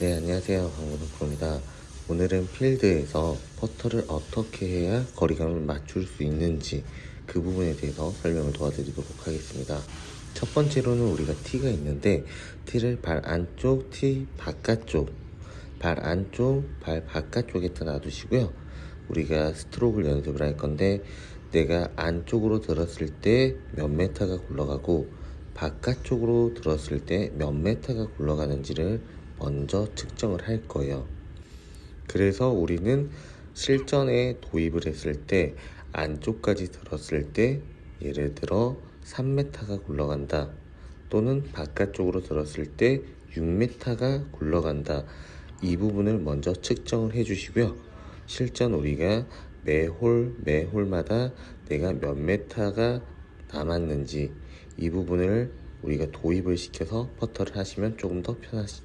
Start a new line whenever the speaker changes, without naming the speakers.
네, 안녕하세요. 강원호 프로입니다. 오늘은 필드에서 퍼터를 어떻게 해야 거리감을 맞출 수 있는지 그 부분에 대해서 설명을 도와드리도록 하겠습니다. 첫 번째로는 우리가 티가 있는데 티를 발 안쪽, 티 바깥쪽, 발 안쪽, 발 바깥쪽에다 놔두시고요. 우리가 스트로크를 연습을 할 건데 내가 안쪽으로 들었을 때 몇 메타가 굴러가고 바깥쪽으로 들었을 때 몇 메타가 굴러가는지를 먼저 측정을 할 거예요. 그래서 우리는 실전에 도입을 했을 때 안쪽까지 들었을 때 예를 들어 3m가 굴러간다 또는 바깥쪽으로 들었을 때 6m가 굴러간다 이 부분을 먼저 측정을 해 주시고요 실전 우리가 매 홀 매 홀마다 내가 몇 메타가 남았는지 이 부분을 우리가 도입을 시켜서 퍼터를 하시면 조금 더 편하시,